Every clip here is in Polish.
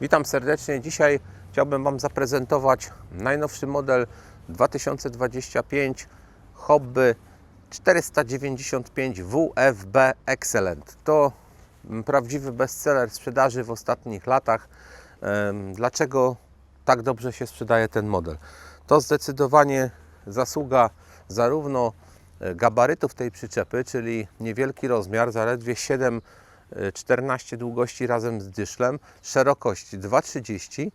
Witam serdecznie. Dzisiaj chciałbym Wam zaprezentować najnowszy model 2025 Hobby 495 WFB Excellent. To mm, prawdziwy bestseller sprzedaży w ostatnich latach. Dlaczego tak dobrze się sprzedaje ten model? To zdecydowanie zasługa zarówno e, gabarytów tej przyczepy, czyli niewielki rozmiar, zaledwie 7 14 długości razem z dyszlem, szerokość 2,30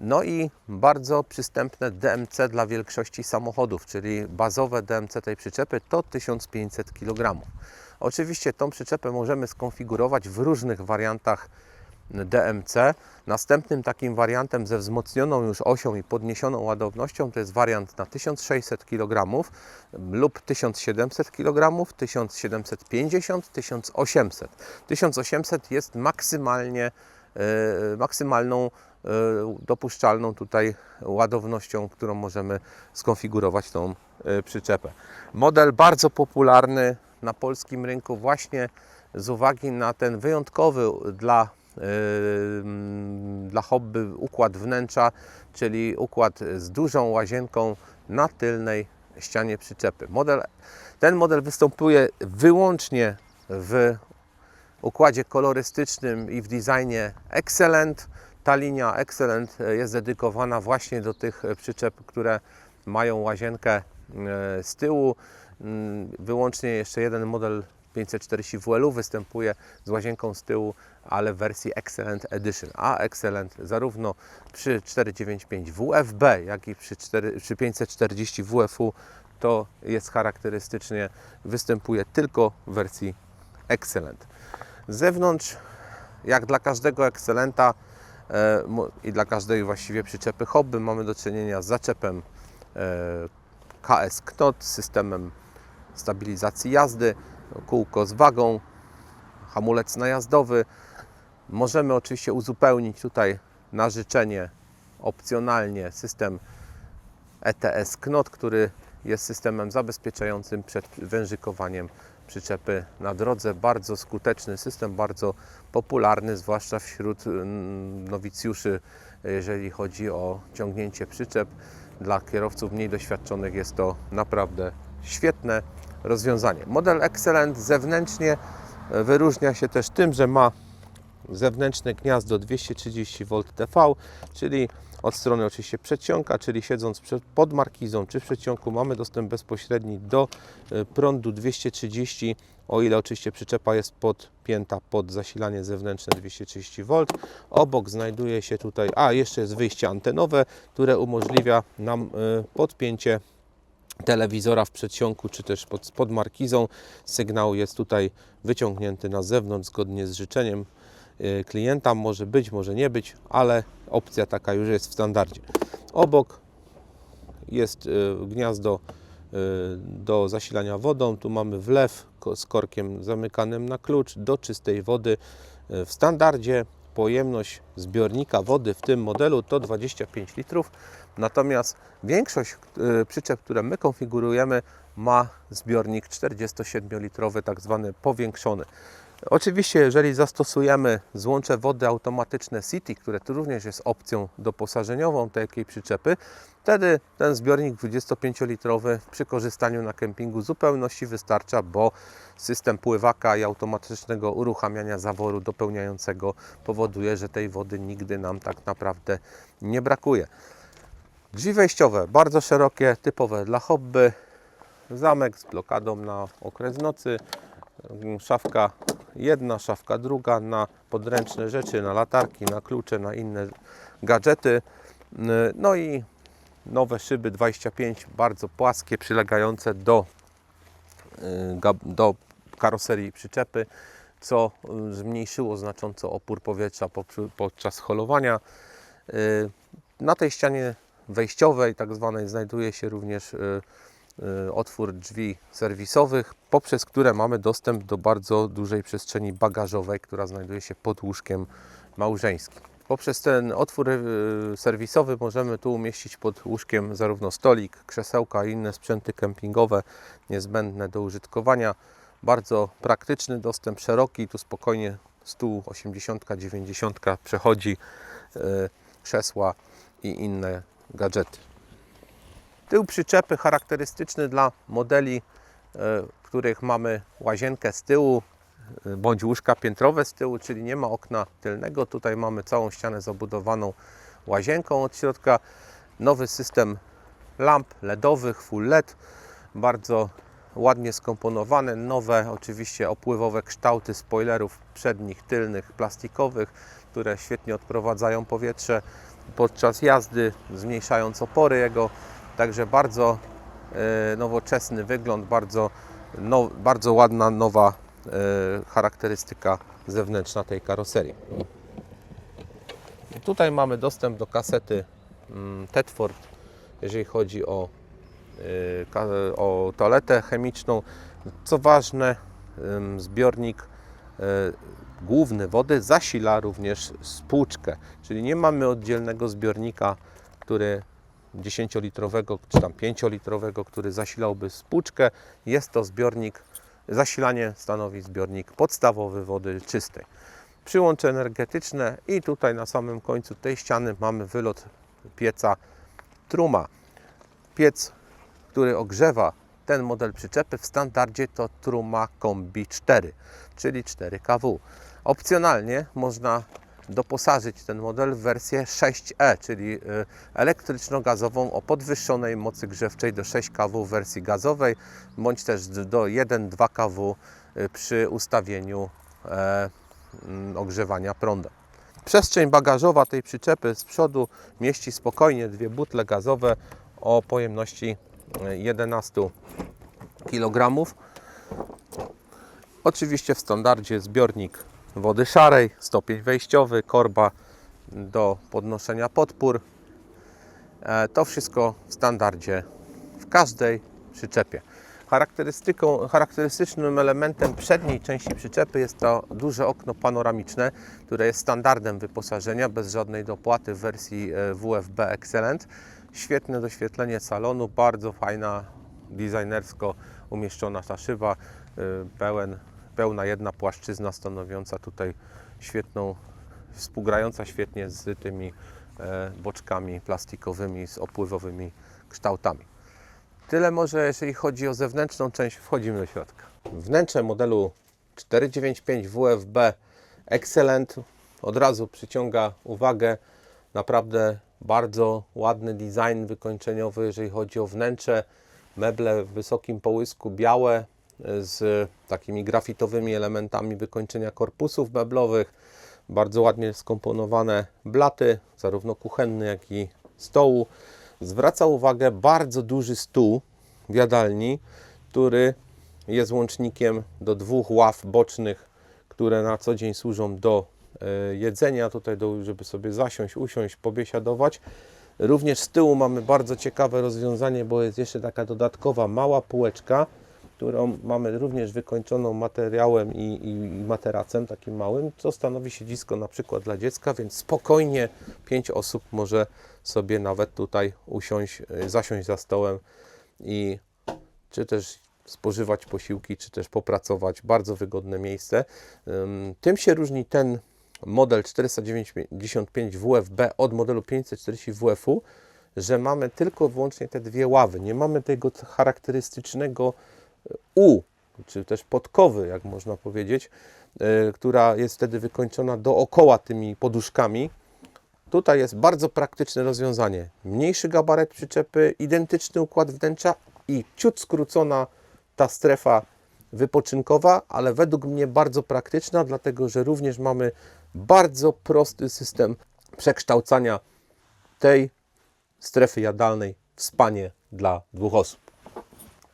no i bardzo przystępne DMC dla większości samochodów, czyli bazowe DMC tej przyczepy to 1500 kg. Oczywiście tą przyczepę możemy skonfigurować w różnych wariantach DMC. Następnym takim wariantem ze wzmocnioną już osią i podniesioną ładownością to jest wariant na 1600 kg lub 1700 kg, 1750, 1800. 1800 jest maksymalnie, e, maksymalną e, dopuszczalną tutaj ładownością, którą możemy skonfigurować tą e, przyczepę. Model bardzo popularny na polskim rynku właśnie z uwagi na ten wyjątkowy dla dla hobby układ wnętrza, czyli układ z dużą łazienką na tylnej ścianie przyczepy. Model, ten model występuje wyłącznie w układzie kolorystycznym i w designie Excellent. Ta linia Excellent jest dedykowana właśnie do tych przyczep, które mają łazienkę e, z tyłu. Wyłącznie jeszcze jeden model 540 WL występuje z łazienką z tyłu, ale w wersji Excellent Edition. A Excellent zarówno przy 495 WFB, jak i przy, 4, przy 540 WFU to jest charakterystycznie, występuje tylko w wersji Excellent. Z zewnątrz, jak dla każdego Excellenta e, i dla każdej właściwie przyczepy hobby, mamy do czynienia z zaczepem e, KS Knot, systemem stabilizacji jazdy, kółko z wagą, hamulec najazdowy. Możemy oczywiście uzupełnić tutaj na życzenie opcjonalnie system ETS Knot, który jest systemem zabezpieczającym przed wężykowaniem przyczepy na drodze. Bardzo skuteczny system, bardzo popularny, zwłaszcza wśród mm, nowicjuszy, jeżeli chodzi o ciągnięcie przyczep. Dla kierowców mniej doświadczonych jest to naprawdę świetne rozwiązanie. Model Excellent zewnętrznie e, wyróżnia się też tym, że ma zewnętrzne gniazdo 230V TV, czyli od strony oczywiście przedsionka, czyli siedząc pod markizą czy w mamy dostęp bezpośredni do e, prądu 230, o ile oczywiście przyczepa jest podpięta pod zasilanie zewnętrzne 230V. Obok znajduje się tutaj, a jeszcze jest wyjście antenowe, które umożliwia nam e, podpięcie telewizora w przedsionku, czy też pod, pod markizą. Sygnał jest tutaj wyciągnięty na zewnątrz zgodnie z życzeniem y, klienta. Może być, może nie być, ale opcja taka już jest w standardzie. Obok jest y, gniazdo y, do zasilania wodą. Tu mamy wlew z korkiem zamykanym na klucz do czystej wody. W standardzie pojemność zbiornika wody w tym modelu to 25 litrów. Natomiast większość y, przyczep, które my konfigurujemy, ma zbiornik 47-litrowy, tak zwany powiększony. Oczywiście, jeżeli zastosujemy złącze wody automatyczne City, które tu również jest opcją doposażeniową takiej przyczepy, wtedy ten zbiornik 25-litrowy przy korzystaniu na kempingu zupełności wystarcza, bo system pływaka i automatycznego uruchamiania zaworu dopełniającego powoduje, że tej wody nigdy nam tak naprawdę nie brakuje. Drzwi wejściowe bardzo szerokie, typowe dla hobby. Zamek z blokadą na okres nocy. Szafka jedna, szafka druga na podręczne rzeczy, na latarki, na klucze, na inne gadżety. No i nowe szyby 25, bardzo płaskie, przylegające do, y, do karoserii przyczepy, co y, zmniejszyło znacząco opór powietrza podczas holowania. Y, Na tej ścianie wejściowej, tak zwanej, znajduje się również otwór drzwi serwisowych, poprzez które mamy dostęp do bardzo dużej przestrzeni bagażowej, która znajduje się pod łóżkiem małżeńskim. Poprzez ten otwór y, serwisowy możemy tu umieścić pod łóżkiem zarówno stolik, krzesełka i inne sprzęty kempingowe niezbędne do użytkowania. Bardzo praktyczny dostęp, szeroki, tu spokojnie stół 80-90 przechodzi e, krzesła i inne gadżety. Tył przyczepy charakterystyczny dla modeli, e, w których mamy łazienkę z tyłu e, bądź łóżka piętrowe z tyłu, czyli nie ma okna tylnego. Tutaj mamy całą ścianę zabudowaną łazienką od środka. Nowy system lamp LEDowych, full LED, bardzo ładnie skomponowane, nowe oczywiście opływowe kształty spoilerów przednich, tylnych, plastikowych, które świetnie odprowadzają powietrze podczas jazdy, zmniejszając opory jego. Także bardzo e, nowoczesny wygląd, bardzo, no, bardzo ładna, nowa e, charakterystyka zewnętrzna tej karoserii. Tutaj mamy dostęp do kasety mm, Tedford, jeżeli chodzi o, ka- o toaletę chemiczną. Co ważne, zbiornik główny wody zasila również spłuczkę, czyli nie mamy oddzielnego zbiornika, który 10-litrowego czy tam 5-litrowego, który zasilałby spłuczkę. Jest to zbiornik, zasilanie stanowi zbiornik podstawowy wody czystej przyłącze energetyczne i tutaj na samym końcu tej ściany mamy wylot pieca Truma. Piec, który ogrzewa ten model przyczepy w standardzie to Truma Kombi 4, czyli 4 kW. Opcjonalnie można doposażyć ten model w wersję 6E, czyli y, elektryczno-gazową o podwyższonej mocy grzewczej do 6 kW w wersji gazowej, bądź też do 1-2 kW y, przy ustawieniu e, mm, ogrzewania prądem. Przestrzeń bagażowa tej przyczepy z przodu mieści spokojnie dwie butle gazowe o pojemności e, 11 kg. Oczywiście w standardzie zbiornik wody szarej, stopień wejściowy, korba do podnoszenia podpór. E, To wszystko w standardzie w każdej przyczepie. Charakterystyką, charakterystycznym elementem przedniej części przyczepy jest to duże okno panoramiczne, które jest standardem wyposażenia, bez żadnej dopłaty w wersji e, WFB Excellent. Świetne doświetlenie salonu, bardzo fajna, designersko umieszczona ta szyba, e, pełen, pełna jedna płaszczyzna stanowiąca tutaj świetną, współgrająca świetnie z tymi e, boczkami plastikowymi z opływowymi kształtami. Tyle może, jeżeli chodzi o zewnętrzną część, wchodzimy do środka. Wnętrze modelu 495 WFB Excellent od razu przyciąga uwagę. Naprawdę bardzo ładny design wykończeniowy, jeżeli chodzi o wnętrze. Meble w wysokim połysku, białe z takimi grafitowymi elementami wykończenia korpusów meblowych. Bardzo ładnie skomponowane blaty, zarówno kuchenne, jak i stołu zwraca uwagę bardzo duży stół w jadalni, który jest łącznikiem do dwóch ław bocznych, które na co dzień służą do e, jedzenia, tutaj do, żeby sobie zasiąść, usiąść, pobiesiadować. Również z tyłu mamy bardzo ciekawe rozwiązanie, bo jest jeszcze taka dodatkowa mała półeczka, którą mamy również wykończoną materiałem i, i, materacem takim małym, co stanowi siedzisko na przykład dla dziecka, więc spokojnie pięć osób może sobie nawet tutaj usiąść, y, zasiąść za stołem i czy też spożywać posiłki, czy też popracować. Bardzo wygodne miejsce. Ym, Tym się różni ten model 495 WFB od modelu 540 WF-u, że mamy tylko wyłącznie te dwie ławy. Nie mamy tego charakterystycznego U, czy też podkowy, jak można powiedzieć, y, która jest wtedy wykończona dookoła tymi poduszkami. Tutaj jest bardzo praktyczne rozwiązanie. Mniejszy gabaret przyczepy, identyczny układ wnętrza i ciut skrócona ta strefa wypoczynkowa, ale według mnie bardzo praktyczna, dlatego że również mamy bardzo prosty system przekształcania tej strefy jadalnej w spanie dla dwóch osób.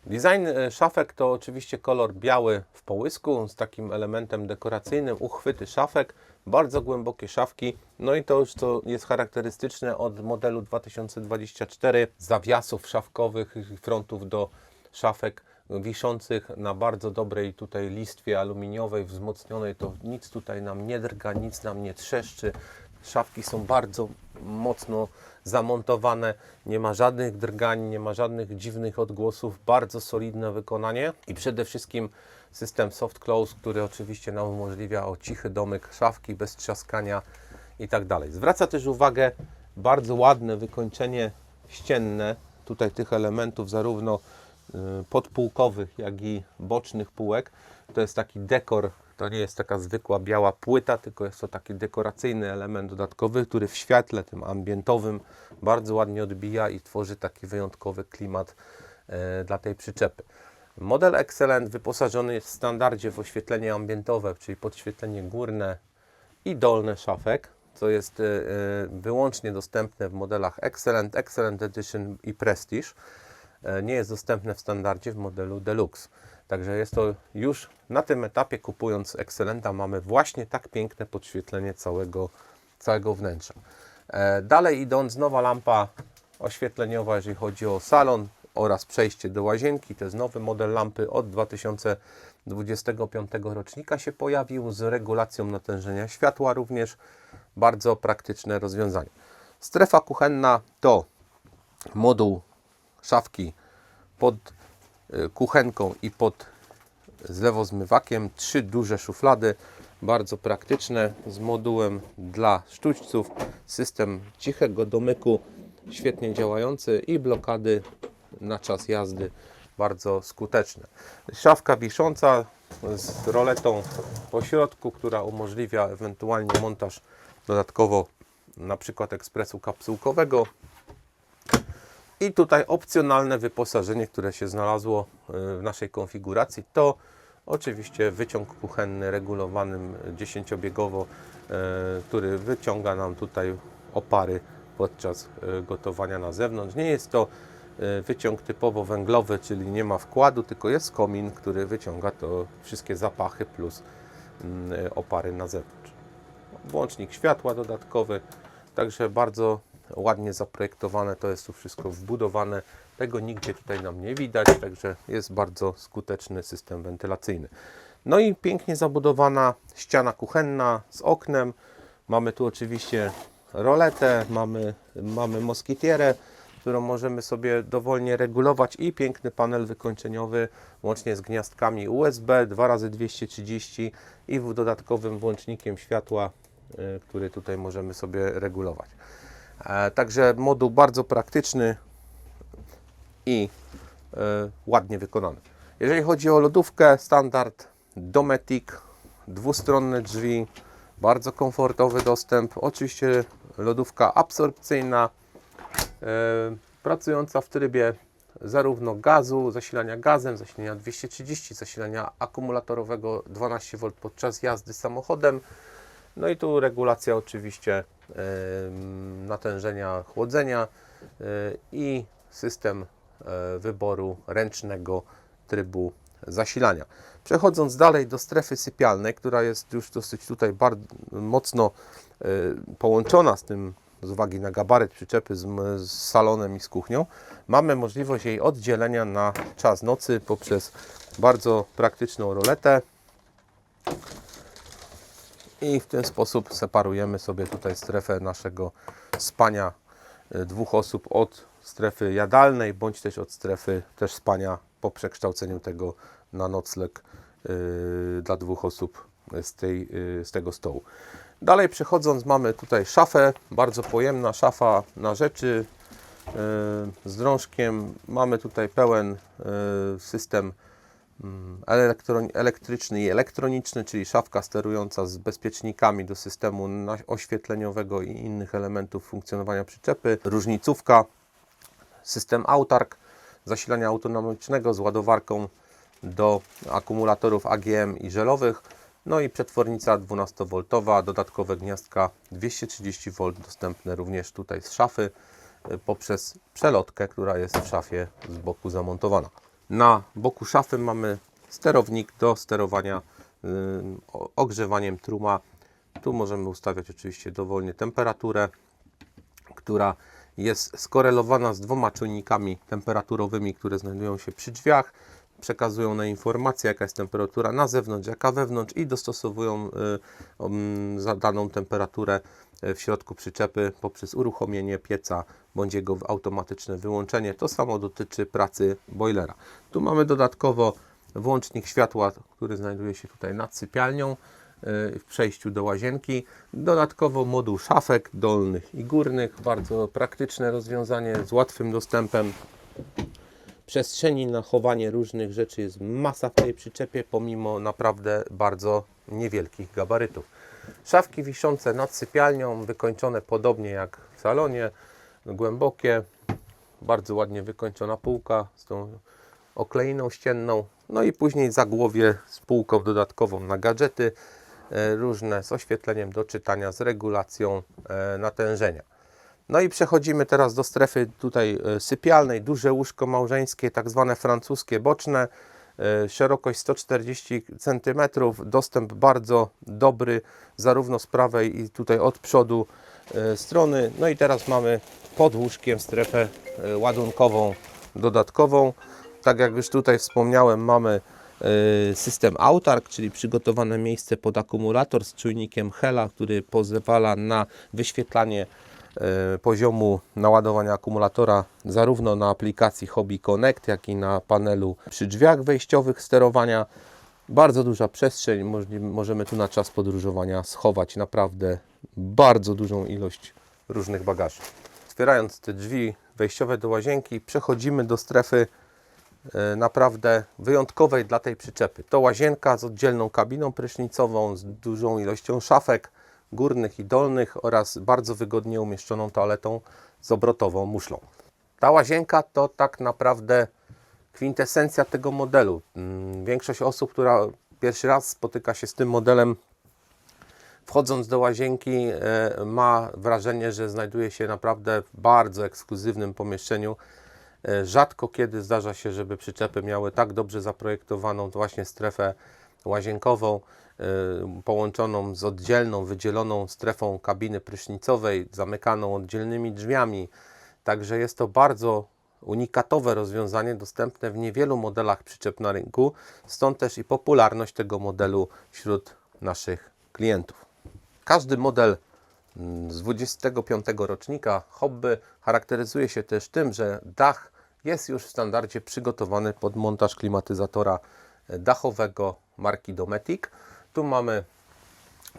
Design e, szafek to oczywiście kolor biały w połysku z takim elementem dekoracyjnym, uchwyty szafek, bardzo głębokie szafki. No i to już co jest charakterystyczne od modelu 2024 zawiasów szafkowych frontów do szafek wiszących na bardzo dobrej tutaj listwie aluminiowej, wzmocnionej, to nic tutaj nam nie drga, nic nam nie trzeszczy. Szafki są bardzo mocno zamontowane, nie ma żadnych drgań, nie ma żadnych dziwnych odgłosów, bardzo solidne wykonanie i przede wszystkim system soft close, który oczywiście nam umożliwia o cichy domyk szafki bez trzaskania i tak dalej. Zwraca też uwagę bardzo ładne wykończenie ścienne tutaj tych elementów, zarówno y, podpółkowych, jak i bocznych półek. To jest taki dekor, to nie jest taka zwykła biała płyta, tylko jest to taki dekoracyjny element dodatkowy, który w świetle tym ambientowym bardzo ładnie odbija i tworzy taki wyjątkowy klimat e, dla tej przyczepy. Model Excellent wyposażony jest w standardzie w oświetlenie ambientowe, czyli podświetlenie górne i dolne szafek, co jest e, e, wyłącznie dostępne w modelach Excellent, Excellent Edition i Prestige. Nie jest dostępne w standardzie w modelu Deluxe. Także jest to już na tym etapie, kupując Excellenta, mamy właśnie tak piękne podświetlenie całego, całego wnętrza. E, Dalej idąc, nowa lampa oświetleniowa, jeżeli chodzi o salon oraz przejście do łazienki. To jest nowy model lampy od 2025 rocznika się pojawił z regulacją natężenia światła również. Bardzo praktyczne rozwiązanie. Strefa kuchenna to moduł szafki pod kuchenką i pod zlewozmywakiem. Trzy duże szuflady, bardzo praktyczne, z modułem dla sztućców. System cichego domyku, świetnie działający i blokady na czas jazdy, bardzo skuteczne. Szafka wisząca z roletą po środku, która umożliwia ewentualnie montaż dodatkowo na przykład ekspresu kapsułkowego i tutaj opcjonalne wyposażenie, które się znalazło y, w naszej konfiguracji, to oczywiście wyciąg kuchenny regulowanym 10-biegowo, y, który wyciąga nam tutaj opary podczas y, gotowania na zewnątrz. Nie jest to wyciąg typowo węglowy, czyli nie ma wkładu, tylko jest komin, który wyciąga to wszystkie zapachy plus mm, opary na zewnątrz włącznik światła dodatkowy, także bardzo ładnie zaprojektowane, to jest tu wszystko wbudowane, tego nigdzie tutaj nam nie widać, także jest bardzo skuteczny system wentylacyjny. No i pięknie zabudowana ściana kuchenna z oknem, mamy tu oczywiście roletę, mamy, mamy moskitierę, którą możemy sobie dowolnie regulować i piękny panel wykończeniowy łącznie z gniazdkami USB 2x230 i dodatkowym włącznikiem światła, y, który tutaj możemy sobie regulować. E, Także moduł bardzo praktyczny i e, ładnie wykonany. Jeżeli chodzi o lodówkę, standard Dometic, dwustronne drzwi, bardzo komfortowy dostęp. Oczywiście lodówka absorpcyjna, e, pracująca w trybie zarówno gazu, zasilania gazem, zasilania 230, zasilania akumulatorowego 12V podczas jazdy samochodem. No i tu regulacja oczywiście natężenia chłodzenia e, i system e, wyboru ręcznego trybu zasilania. Przechodząc dalej do strefy sypialnej, która jest już dosyć tutaj bardzo mocno e, połączona z tym z uwagi na gabaryt przyczepy z, z salonem i z kuchnią, mamy możliwość jej oddzielenia na czas nocy poprzez bardzo praktyczną roletę i w ten sposób separujemy sobie tutaj strefę naszego spania y, dwóch osób od strefy jadalnej, bądź też od strefy też spania po przekształceniu tego na nocleg y, dla dwóch osób z, tej, y, z tego stołu. Dalej przechodząc mamy tutaj szafę, bardzo pojemna szafa na rzeczy y, z drążkiem. Mamy tutaj pełen y, system elektryczny i elektroniczny, czyli szafka sterująca z bezpiecznikami do systemu oświetleniowego i innych elementów funkcjonowania przyczepy, różnicówka, system autark, zasilania autonomicznego z ładowarką do akumulatorów AGM i żelowych, no i przetwornica 12V, dodatkowe gniazdka 230V dostępne również tutaj z szafy y, poprzez przelotkę, która jest w szafie z boku zamontowana. Na boku szafy mamy sterownik do sterowania y, ogrzewaniem truma. Tu możemy ustawiać oczywiście dowolnie temperaturę, która jest skorelowana z dwoma czujnikami temperaturowymi, które znajdują się przy drzwiach. Przekazują nam informację, jaka jest temperatura na zewnątrz, jaka wewnątrz i dostosowują y, zadaną temperaturę y, w środku przyczepy poprzez uruchomienie pieca bądź jego automatyczne wyłączenie. To samo dotyczy pracy boilera. Tu mamy dodatkowo włącznik światła, który znajduje się tutaj nad sypialnią. w przejściu do łazienki. Dodatkowo moduł szafek dolnych i górnych. Bardzo praktyczne rozwiązanie z łatwym dostępem. Przestrzeni na chowanie różnych rzeczy jest masa w tej przyczepie, pomimo naprawdę bardzo niewielkich gabarytów. Szafki wiszące nad sypialnią, wykończone podobnie jak w salonie, głębokie, bardzo ładnie wykończona półka z tą okleiną ścienną. No i później zagłowie z półką dodatkową na gadżety e, różne z oświetleniem do czytania, z regulacją e, natężenia. No i przechodzimy teraz do strefy tutaj e, sypialnej, duże łóżko małżeńskie, tak zwane francuskie boczne, e, szerokość 140 cm, dostęp bardzo dobry, zarówno z prawej i tutaj od przodu e, strony. No i teraz mamy pod łóżkiem strefę ładunkową dodatkową. Tak jak już tutaj wspomniałem, mamy system autark, czyli przygotowane miejsce pod akumulator z czujnikiem Hela, który pozwala na wyświetlanie poziomu naładowania akumulatora zarówno na aplikacji Hobby Connect, jak i na panelu przy drzwiach wejściowych sterowania. Bardzo duża przestrzeń, możemy tu na czas podróżowania schować naprawdę bardzo dużą ilość różnych bagaży. Otwierając te drzwi wejściowe do łazienki, przechodzimy do strefy e, naprawdę wyjątkowej dla tej przyczepy. To łazienka z oddzielną kabiną prysznicową, z dużą ilością szafek górnych i dolnych oraz bardzo wygodnie umieszczoną toaletą z obrotową muszlą. Ta łazienka to tak naprawdę kwintesencja tego modelu. Mm, Większość osób, która pierwszy raz spotyka się z tym modelem, wchodząc do łazienki, e, ma wrażenie, że znajduje się naprawdę w bardzo ekskluzywnym pomieszczeniu. E, Rzadko kiedy zdarza się, żeby przyczepy miały tak dobrze zaprojektowaną właśnie strefę łazienkową, połączoną z oddzielną, wydzieloną strefą kabiny prysznicowej, zamykaną oddzielnymi drzwiami. Także jest to bardzo unikatowe rozwiązanie, dostępne w niewielu modelach przyczep na rynku, stąd też i popularność tego modelu wśród naszych klientów. Każdy model mm, z 25 rocznika hobby charakteryzuje się też tym, że dach jest już w standardzie przygotowany pod montaż klimatyzatora dachowego marki Dometic. Tu mamy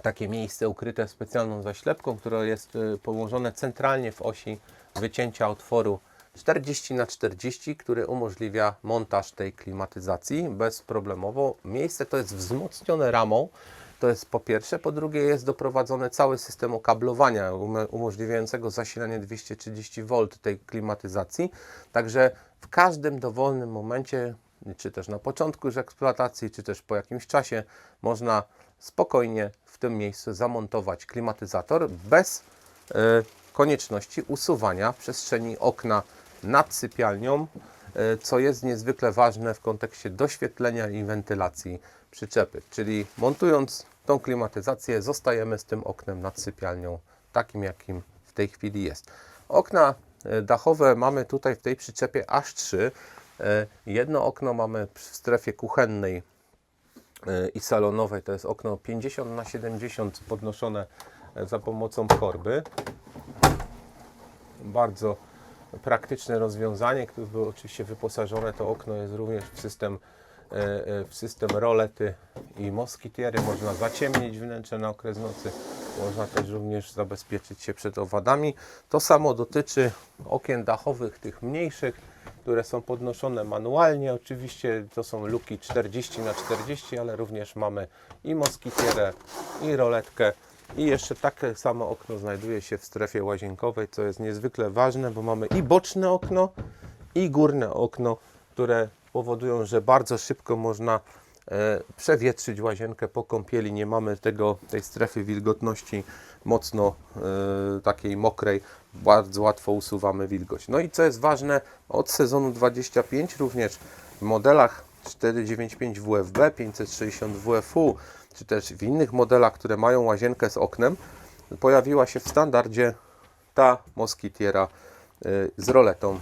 takie miejsce ukryte specjalną zaślepką, które jest y, położone centralnie w osi wycięcia otworu 40 na 40, który umożliwia montaż tej klimatyzacji bezproblemowo. Miejsce to jest wzmocnione ramą. To jest po pierwsze, po drugie jest doprowadzony cały system okablowania umo- umożliwiającego zasilanie 230 V tej klimatyzacji. Także w każdym dowolnym momencie, czy też na początku już eksploatacji, czy też po jakimś czasie można spokojnie w tym miejscu zamontować klimatyzator bez y, konieczności usuwania przestrzeni okna nad sypialnią, y, co jest niezwykle ważne w kontekście doświetlenia i wentylacji przyczepy. Czyli montując tą klimatyzację zostajemy z tym oknem nad sypialnią takim jakim w tej chwili jest. Okna e, dachowe mamy tutaj w tej przyczepie aż trzy. Jedno okno mamy w strefie kuchennej e, i salonowej, to jest okno 50 na 70 podnoszone e, za pomocą korby. Bardzo praktyczne rozwiązanie, które było oczywiście wyposażone. To okno jest również w system, e, e, w system rolety i moskitiery. Można zaciemnić wnętrze na okres nocy. Można też również zabezpieczyć się przed owadami. To samo dotyczy okien dachowych, tych mniejszych, które są podnoszone manualnie. Oczywiście to są luki 40 na 40, ale również mamy i moskitierę, i roletkę. I jeszcze takie samo okno znajduje się w strefie łazienkowej, co jest niezwykle ważne, bo mamy i boczne okno, i górne okno, które powodują, że bardzo szybko można e, przewietrzyć łazienkę po kąpieli. Nie mamy tego, tej strefy wilgotności mocno e, takiej mokrej. Bardzo łatwo usuwamy wilgoć. No i co jest ważne, od sezonu 25 również w modelach 495 WFB, 560 WFU, czy też w innych modelach, które mają łazienkę z oknem, pojawiła się w standardzie ta moskitiera y, z roletą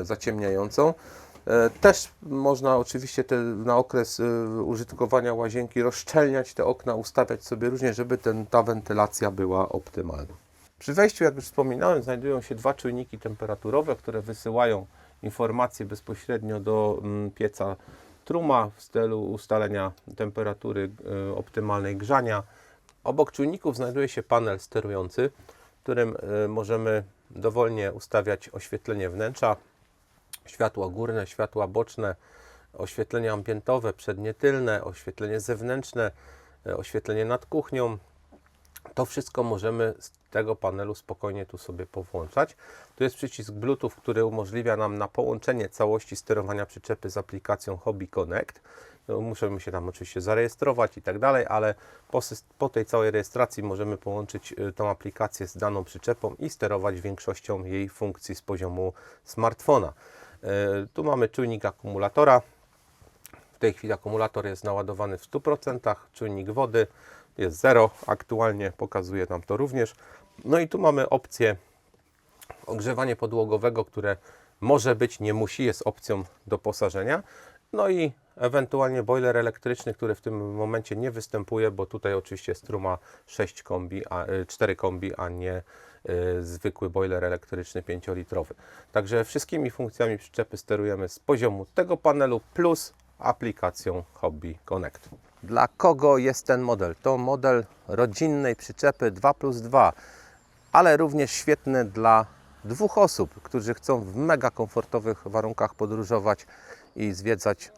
y, zaciemniającą. Y, Też można oczywiście te, na okres użytkowania łazienki rozszczelniać te okna, ustawiać sobie różnie, żeby ten, ta wentylacja była optymalna. Przy wejściu, jak już wspominałem, znajdują się dwa czujniki temperaturowe, które wysyłają informacje bezpośrednio do mm, pieca truma w celu ustalenia temperatury e, optymalnej grzania. Obok czujników znajduje się panel sterujący, którym e, możemy dowolnie ustawiać oświetlenie wnętrza, światła górne, światła boczne, oświetlenie ambientowe, przednie, tylne, oświetlenie zewnętrzne, e, oświetlenie nad kuchnią. To wszystko możemy tego panelu spokojnie tu sobie powłączać. Tu jest przycisk Bluetooth, który umożliwia nam na połączenie całości sterowania przyczepy z aplikacją Hobby Connect. No, Musimy się tam oczywiście zarejestrować i tak dalej, ale po, po tej całej rejestracji możemy połączyć y, tą aplikację z daną przyczepą i sterować większością jej funkcji z poziomu smartfona. Y, Tu mamy czujnik akumulatora, w tej chwili akumulator jest naładowany w 100%, czujnik wody jest 0, aktualnie pokazuje nam to również. No i tu mamy opcję ogrzewanie podłogowego, które może być, nie musi, jest opcją doposażenia. No i ewentualnie boiler elektryczny, który w tym momencie nie występuje, bo tutaj oczywiście struma 6 kombi, a, y, 4 kombi, a nie y, zwykły boiler elektryczny 5-litrowy. Także wszystkimi funkcjami przyczepy sterujemy z poziomu tego panelu plus aplikacją Hobby Connect. Dla kogo jest ten model? To model rodzinnej przyczepy 2 plus 2 ale również świetny dla dwóch osób, którzy chcą w mega komfortowych warunkach podróżować i zwiedzać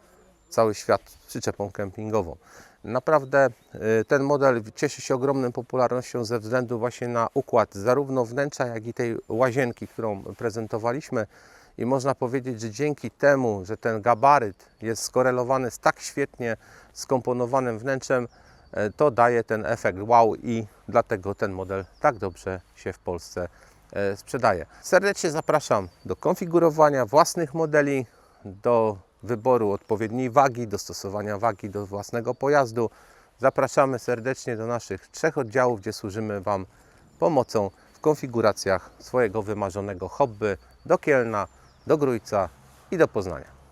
cały świat przyczepą kempingową. Naprawdę y, ten model cieszy się ogromną popularnością ze względu właśnie na układ zarówno wnętrza, jak i tej łazienki, którą prezentowaliśmy. I można powiedzieć, że dzięki temu, że ten gabaryt jest skorelowany z tak świetnie skomponowanym wnętrzem, e, to daje ten efekt wow i dlatego ten model tak dobrze się w Polsce e, sprzedaje. Serdecznie zapraszam do konfigurowania własnych modeli, do wyboru odpowiedniej wagi, dostosowania wagi do własnego pojazdu. Zapraszamy serdecznie do naszych trzech oddziałów, gdzie służymy Wam pomocą w konfiguracjach swojego wymarzonego hobby do Kielna, do Grójca i do Poznania.